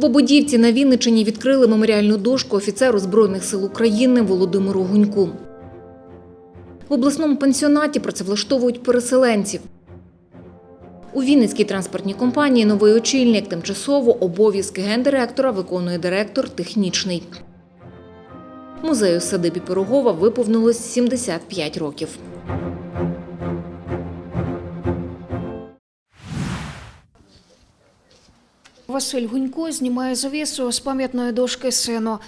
В Ободівці на Вінничині відкрили меморіальну дошку офіцеру Збройних сил України Володимиру Гуньку. В обласному пансіонаті працевлаштовують переселенців. У Вінницькій транспортній компанії новий очільник тимчасово обов'язки гендиректора виконує директор технічний. Музею садибі Пирогова виповнилось 75 років. Василь Гунько знімає завісу з пам'ятної дошки сину.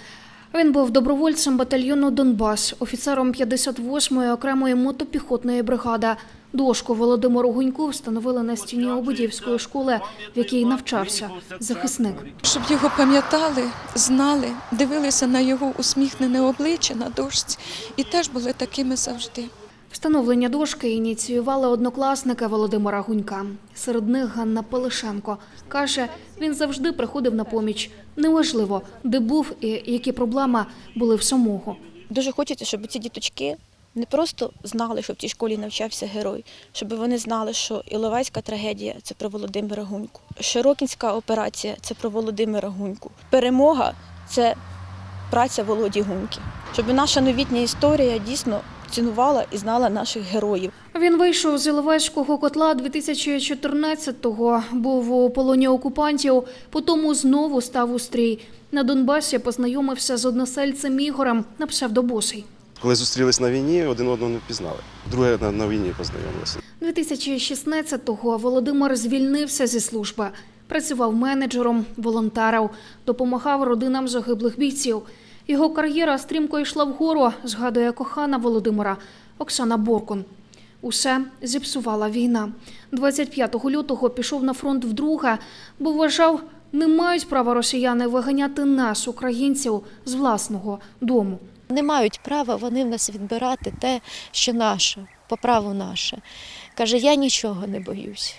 Він був добровольцем батальйону Донбас, офіцером 58-ї окремої мотопіхотної бригади. Дошку Володимиру Гуньку встановили на стіні Ободівської школи, в якій навчався захисник. щоб його пам'ятали, знали, дивилися на його усміхнене обличчя на дошці і теж були такими завжди. Встановлення дошки ініціювали однокласники Володимира Гунька. Серед них Ганна Пелишенко каже, він завжди приходив на поміч. Неважливо, де був і які проблеми були в самого. Дуже хочеться, щоб ці діточки не просто знали, що в цій школі навчався герой, щоб вони знали, що Іловайська трагедія це про Володимира Гуньку, Широкінська операція це про Володимира Гуньку. Перемога це праця Володі Гуньки. Щоб наша новітня історія дійсно цінувала і знала наших героїв. Він вийшов з Іловайського котла 2014-го, був у полоні окупантів, потім знову став у стрій. На Донбасі познайомився з односельцем Ігорем на псевдобосий. Коли зустрілись на війні, один одного не впізнали. Друге на, на війні познайомилися. 2016-го Володимир звільнився зі служби. Працював менеджером, волонтерив, допомагав родинам загиблих бійців. Його кар'єра стрімко йшла вгору, згадує кохана Володимира Оксана Боркун. Усе зіпсувала війна. 25 лютого пішов на фронт вдруге, бо вважав, не мають права росіяни виганяти нас, українців, з власного дому. Не мають права вони в нас відбирати те, що наше, по праву наше. Каже, я нічого не боюсь.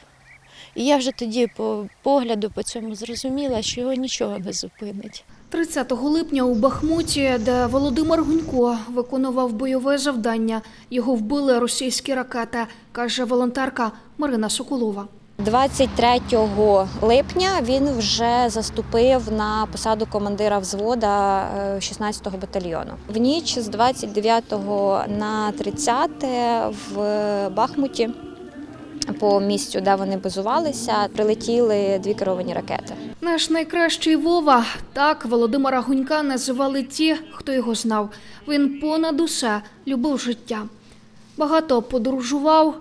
І я вже тоді по погляду по цьому зрозуміла, що його нічого не зупинить. 30 липня у Бахмуті, де Володимир Гунько виконував бойове завдання, його вбили російські ракети, каже волонтерка Марина Соколова. 23 липня він вже заступив на посаду командира взвода е, 16-го батальйону. В ніч з 29 на 30 в Бахмуті по місцю, де вони базувалися, прилетіли дві керовані ракети. Наш найкращий Вова, так Володимира Гунька називали ті, хто його знав. Він понад усе любив життя. Багато подорожував,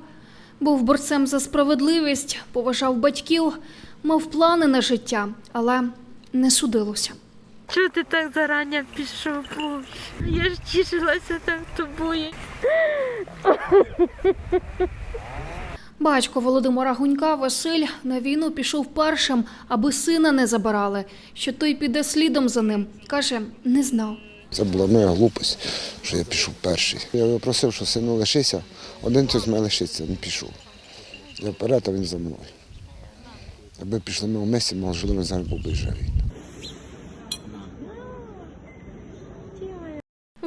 був борцем за справедливість, поважав батьків, мав плани на життя, але не судилося. Чого ти так зарані пішов? Я ж тішилася там тобою. Батько Володимира Гунька Василь на війну пішов першим, аби сина не забирали. Що той піде слідом за ним, каже, не знав. Це була моя глупость, що я пішов перший. Я його просив, що сину лишися, один хтось мене лишиться, він пішов. Я вперед, а він за мною. Якби пішли ми вместе, можливо, він зараз був би живий.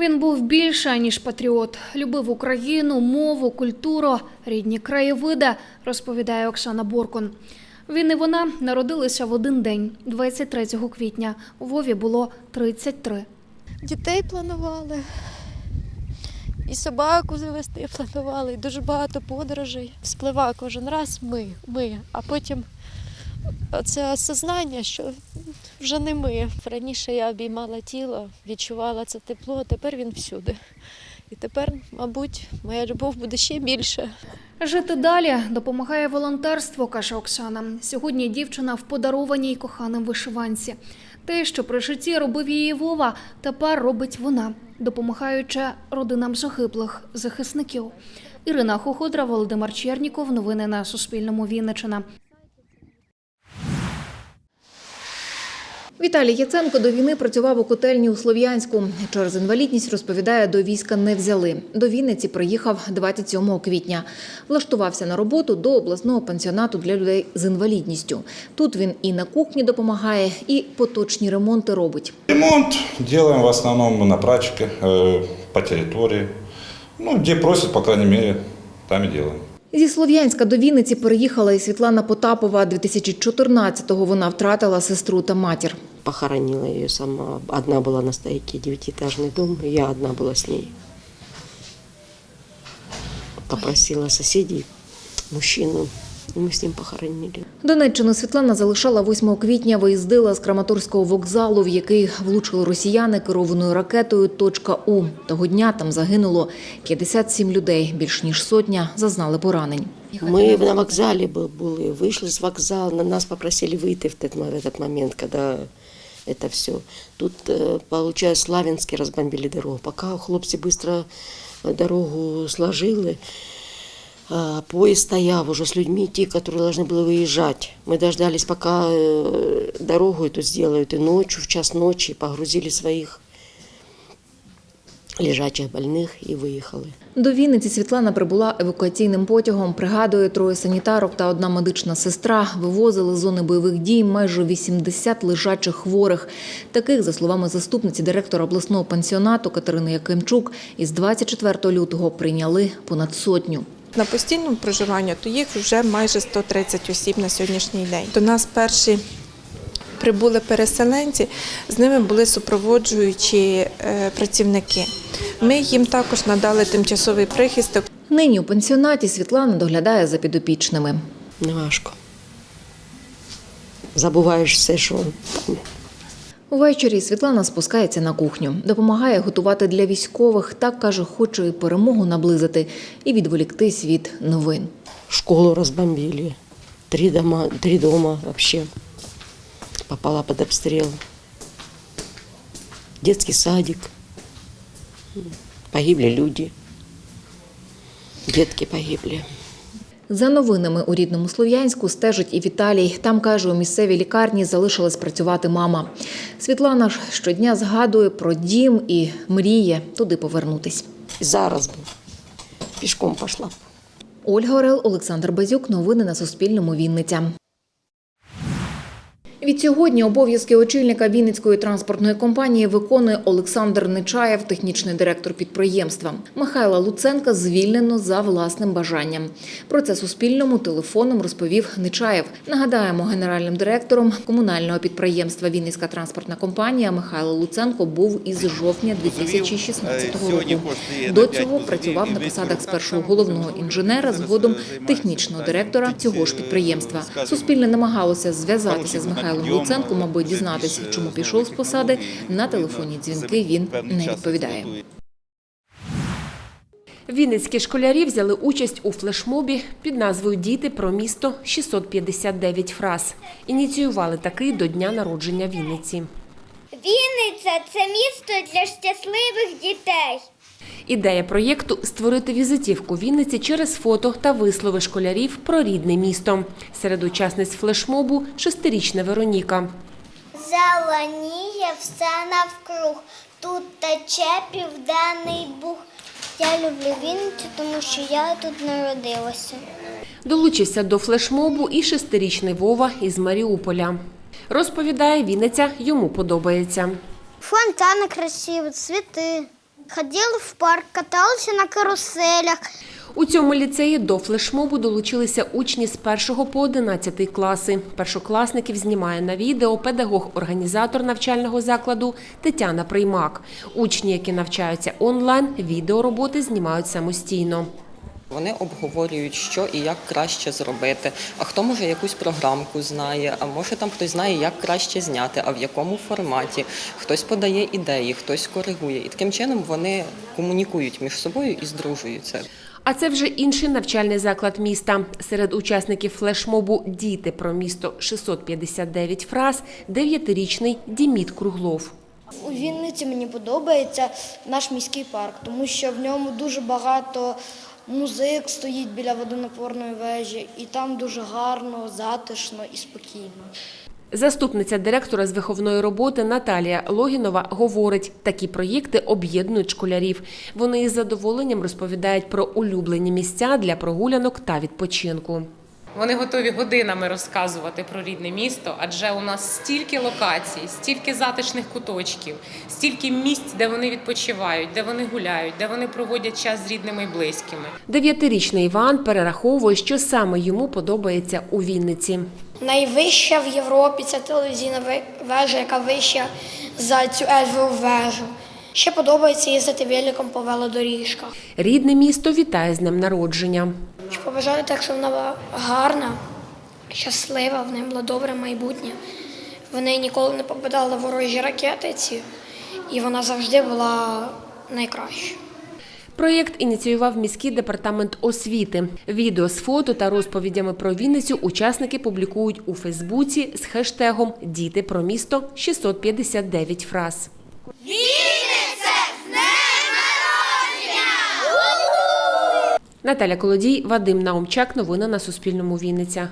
Він був більше, ніж патріот. Любив Україну, мову, культуру, рідні краєвиди, розповідає Оксана Боркун. Він і вона народилися в один день, 23 квітня. Вові було 33. Дітей планували, і собаку завести планували, і дуже багато подорожей. Вспливав кожен раз ми, ми, а потім це осознання, що вже не ми. Раніше я обіймала тіло, відчувала це тепло, а тепер він всюди. І тепер, мабуть, моя любов буде ще більше. Жити далі допомагає волонтерство, каже Оксана. Сьогодні дівчина в подарованій коханим вишиванці. Те, що при житті робив її Вова, тепер робить вона, допомагаючи родинам загиблих захисників. Ірина Хоходра, Володимир Черніков. Новини на Суспільному. Вінниччина. Віталій Яценко до війни працював у котельні у Слов'янську. Через інвалідність розповідає, до війська не взяли. До Вінниці приїхав 27 квітня. Влаштувався на роботу до обласного пансіонату для людей з інвалідністю. Тут він і на кухні допомагає, і поточні ремонти робить. Ремонт делаем в основном на прачке, э, по территории. Ну, где просят, по крайней мере, там и делаем. Зі Слов'янська до Вінниці переїхала і Світлана Потапова. 2014-го вона втратила сестру та матір. Похоронила ее сама. Одна была на стойке, девятиэтажный дом, и я одна была с ней. Попросила соседей, мужчину, и мы с ним похоронили. Донеччину Світлана залишала 8 квітня, виїздила з Краматорського вокзалу, в який влучили росіяни керованою ракетою «Точка У». Того дня там загинуло 57 людей, більш ніж сотня зазнали поранень. Мы на вокзале был- были, вышли с вокзала, на нас попросили выйти в этот, мо- в этот момент, когда это все. Тут, э, получается, Славянске разбомбили дорогу. Пока хлопцы быстро э, дорогу сложили, а, поезд стоял уже с людьми, те, которые должны были выезжать. Мы дождались, пока э, дорогу эту сделают, и ночью, в час ночи погрузили своих лежачих больных и выехали. До Вінниці Світлана прибула евакуаційним потягом. Пригадує, троє санітарок та одна медична сестра вивозили з зони бойових дій майже 80 лежачих хворих. Таких, за словами заступниці директора обласного пансіонату Катерини Якимчук, із 24 лютого прийняли понад сотню. На постійному проживанні то їх вже майже 130 осіб на сьогоднішній день. До нас перші прибули переселенці, з ними були супроводжуючі е, працівники. Ми їм також надали тимчасовий прихисток. Нині у пансіонаті Світлана доглядає за підопічними. Не важко. Забуваєш все, що Увечері Світлана спускається на кухню, допомагає готувати для військових. Так каже, хоче і перемогу наблизити і відволіктись від новин. школу разбомбили. Три дома, три дома вообще попала под обстрел. Детский садик. Погибли люди. Детки погибли. За новинами у рідному Слов'янську стежить і Віталій. Там каже, у місцевій лікарні залишилась працювати мама. Світлана ж щодня згадує про дім і мріє туди повернутись. Зараз би пішком пошла. Ольга Орел, Олександр Базюк. Новини на Суспільному. Вінниця. Відсьогодні обов'язки очільника Вінницької транспортної компанії виконує Олександр Нечаєв, технічний директор підприємства. Михайла Луценка звільнено за власним бажанням. Про це Суспільному телефоном розповів Нечаєв. Нагадаємо, генеральним директором комунального підприємства Вінницька транспортна компанія Михайло Луценко був із жовтня 2016 року. До цього працював на посадах спершу головного інженера, згодом технічного директора цього ж підприємства. Суспільне намагалося зв'язатися з Михайлом Луценком, аби дізнатися, чому пішов з посади. На телефонні дзвінки він не відповідає. Вінницькі школярі взяли участь у флешмобі під назвою Діти про місто 659 фраз. Ініціювали такий до дня народження Вінниці. Вінниця це місто для щасливих дітей. Ідея проєкту створити візитівку Вінниці через фото та вислови школярів про рідне місто. Серед учасниць флешмобу шестирічна Вероніка. Зеленіє все навкруг. Тут тече південний бух. Я люблю Вінницю, тому що я тут народилася. Долучився до флешмобу і шестирічний Вова із Маріуполя. Розповідає, Вінниця йому подобається. Фонтани красиві, цвіти. Ходили в парк, каталися на каруселях. У цьому ліцеї до флешмобу долучилися учні з 1 по 11 класи. Першокласників знімає на відео педагог-організатор навчального закладу Тетяна Приймак. Учні, які навчаються онлайн, відеороботи знімають самостійно. Вони обговорюють, що і як краще зробити. А хто може якусь програмку знає, а може там хтось знає, як краще зняти, а в якому форматі. Хтось подає ідеї, хтось коригує. І таким чином вони комунікують між собою і здружуються. А це вже інший навчальний заклад міста. Серед учасників флешмобу Діти про місто 659 фраз дев'ятирічний Діміт Круглов. У Вінниці мені подобається наш міський парк, тому що в ньому дуже багато музик стоїть біля водонапорної вежі, і там дуже гарно, затишно і спокійно. Заступниця директора з виховної роботи Наталія Логінова говорить, такі проєкти об'єднують школярів. Вони із задоволенням розповідають про улюблені місця для прогулянок та відпочинку. Вони готові годинами розказувати про рідне місто, адже у нас стільки локацій, стільки затишних куточків, стільки місць, де вони відпочивають, де вони гуляють, де вони проводять час з рідними і близькими. Дев'ятирічний Іван перераховує, що саме йому подобається у Вінниці. Найвища в Європі це телевізійна вежа, яка вища за цю Ельфову вежу. Ще подобається їздити великом по велодоріжках. Рідне місто вітає з днем народження. Щоб побажати так, щоб вона була гарна, щаслива, в неї було добре майбутнє. В неї ніколи не попадали ворожі ракети ці, і вона завжди була найкращою. Проєкт ініціював міський департамент освіти. Відео з фото та розповідями про Вінницю учасники публікують у Фейсбуці з хештегом Діти про місто 659 фраз. Наталя Колодій, Вадим Наумчак. Новини на Суспільному. Вінниця.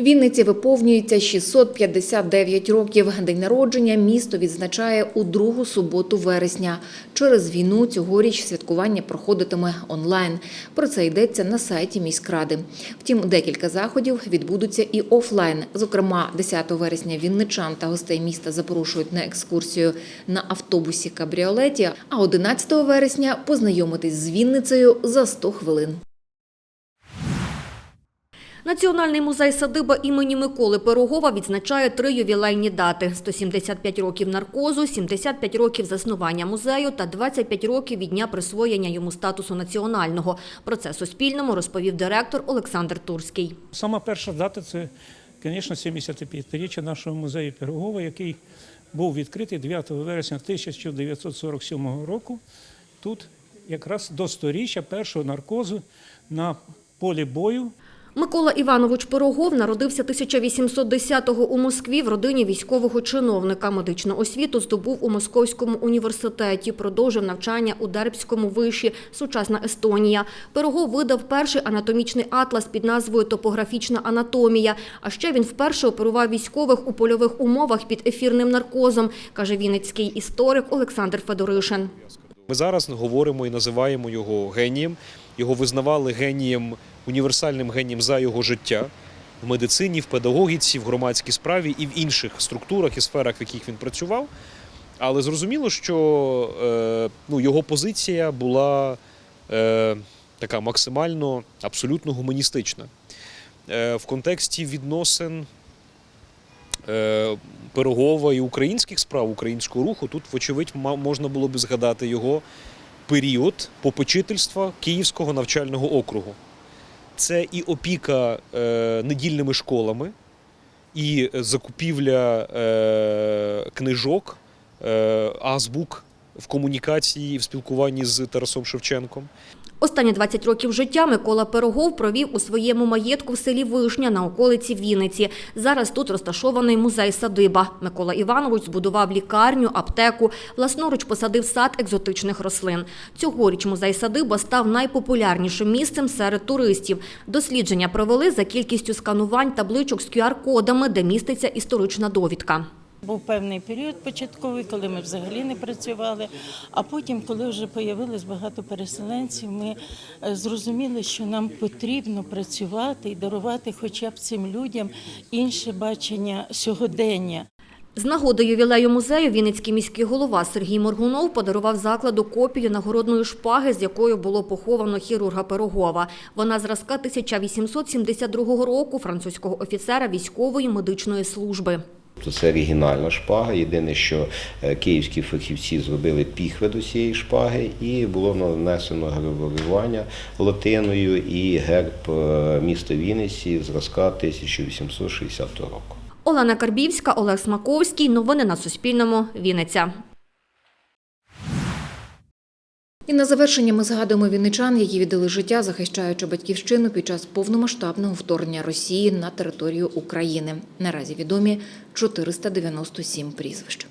Вінниці виповнюється 659 років. День народження місто відзначає у другу суботу вересня. Через війну цьогоріч святкування проходитиме онлайн. Про це йдеться на сайті міськради. Втім, декілька заходів відбудуться і офлайн. Зокрема, 10 вересня вінничан та гостей міста запрошують на екскурсію на автобусі кабріолеті. А 11 вересня познайомитись з Вінницею за 100 хвилин. Національний музей садиба імені Миколи Пирогова відзначає три ювілейні дати: 175 років наркозу, 75 років заснування музею та 25 років від дня присвоєння йому статусу національного. Про це Суспільному розповів директор Олександр Турський. Сама перша дата це, звісно, 75-річчя нашого музею Пирогова, який був відкритий 9 вересня 1947 року. Тут якраз до сторіччя першого наркозу на полі бою. Микола Іванович Пирогов народився 1810-го у Москві в родині військового чиновника. Медичну освіту здобув у Московському університеті, продовжив навчання у Дербському виші, сучасна Естонія. Пирогов видав перший анатомічний атлас під назвою Топографічна анатомія. А ще він вперше оперував військових у польових умовах під ефірним наркозом, каже вінницький історик Олександр Федоришин. Ми зараз говоримо і називаємо його генієм. Його визнавали генієм, універсальним генієм за його життя в медицині, в педагогіці, в громадській справі і в інших структурах і сферах, в яких він працював. Але зрозуміло, що е, ну, його позиція була е, така максимально абсолютно гуманістична. Е, в контексті відносин е, Пирогова і українських справ українського руху, тут, вочевидь, можна було б згадати його період попечительства Київського навчального округу. Це і опіка е, недільними школами, і закупівля е, книжок, е, азбук в комунікації, в спілкуванні з Тарасом Шевченком. Останні 20 років життя Микола Пирогов провів у своєму маєтку в селі Вишня на околиці Вінниці. Зараз тут розташований музей садиба. Микола Іванович збудував лікарню, аптеку, власноруч посадив сад екзотичних рослин. Цьогоріч музей садиба став найпопулярнішим місцем серед туристів. Дослідження провели за кількістю сканувань табличок з QR-кодами, де міститься історична довідка. Був певний період початковий, коли ми взагалі не працювали. А потім, коли вже появилось багато переселенців, ми е, зрозуміли, що нам потрібно працювати і дарувати хоча б цим людям інше бачення сьогодення. З нагоди ювілею музею Вінницький міський голова Сергій Моргунов подарував закладу копію нагородної шпаги, з якою було поховано хірурга Пирогова. Вона зразка 1872 року французького офіцера військової медичної служби. То це оригінальна шпага. Єдине, що е, київські фахівці зробили піхви до цієї шпаги, і було нанесено гравування латиною і герб е, міста Вінниці зразка 1860 року. Олена Карбівська, Олег Смаковський. Новини на Суспільному. Вінниця. І на завершення ми згадуємо вінничан, які віддали життя, захищаючи батьківщину під час повномасштабного вторгнення Росії на територію України. Наразі відомі 497 прізвищ.